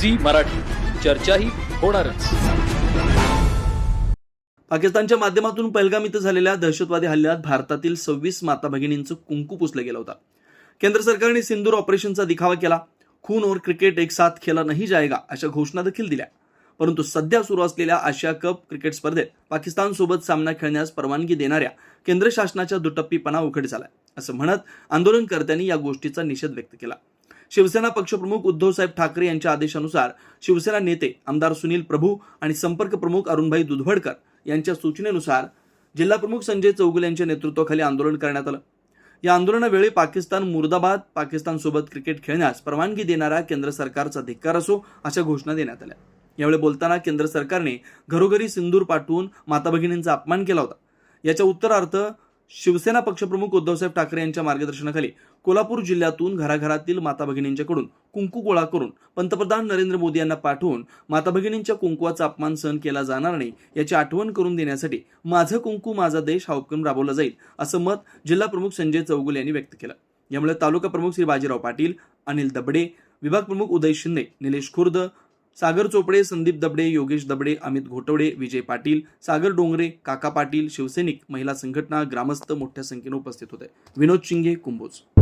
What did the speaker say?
Zee Marathi. चर्चाही होणारच. पाकिस्तानच्या माध्यमातून पहलगाम इथं झालेल्या दहशतवादी हल्ल्यात भारतातील सव्वीस माता भगिनींचं कुंकू पुसलं गेलं होतं. केंद्र सरकारने सिंदूर ऑपरेशनचा दिखावा केला. खून और क्रिकेट एक साथ खेला नाही जायगा अशा घोषणा देखील दिल्या. परंतु सध्या सुरू असलेल्या आशिया कप क्रिकेट स्पर्धेत पाकिस्तान सोबत सामना खेळण्यास परवानगी देणाऱ्या केंद्र शासनाच्या दुटप्पीपणा उघड झालाय. असं म्हणत आंदोलनकर्त्यांनी या गोष्टीचा निषेध व्यक्त केला. शिवसेना पक्षप्रमुख उद्धवसाहेब ठाकरे यांच्या आदेशानुसार शिवसेना नेते आमदार सुनील प्रभू आणि संपर्क प्रमुख अरुणभाई दुधवडकर यांच्या सूचनेनुसार जिल्हाप्रमुख संजय चौगुले यांच्या नेतृत्वाखाली आंदोलन करण्यात आलं. या आंदोलनावेळी पाकिस्तान मुर्दाबाद पाकिस्तानसोबत क्रिकेट खेळण्यास परवानगी देणारा केंद्र सरकारचा धिक्कार असो अशा घोषणा देण्यात आल्या. यावेळी बोलताना केंद्र सरकारने घरोघरी सिंदूर पाठवून माता भगिनींचा अपमान केला होता. याच्या उत्तरार्थ शिवसेना पक्षप्रमुख उद्धवसाहेब ठाकरे यांच्या मार्गदर्शनाखाली कोल्हापूर जिल्ह्यातून घराघरातील माता भगिनींच्याकडून कुंकू गोळा करून पंतप्रधान नरेंद्र मोदी यांना पाठवून माता भगिनींच्या कुंकुवाचा अपमान सहन केला जाणार नाही याची आठवण करून देण्यासाठी माझं कुंकू माझा देश हा उपक्रम राबवला जाईल असं मत जिल्हा प्रमुख संजय चौगुले यांनी व्यक्त केलं. यामुळे तालुका प्रमुख श्री बाजीराव पाटील अनिल दबडे विभाग प्रमुख उदय शिंदे निलेश खुर्द सागर चोपडे संदीप दबडे योगेश दबडे अमित घोटवडे विजय पाटील सागर डोंगरे काका पाटील शिवसैनिक महिला संघटना ग्रामस्थ मोठ्या संख्येने उपस्थित होते. विनोद शिंगे कुंभोज.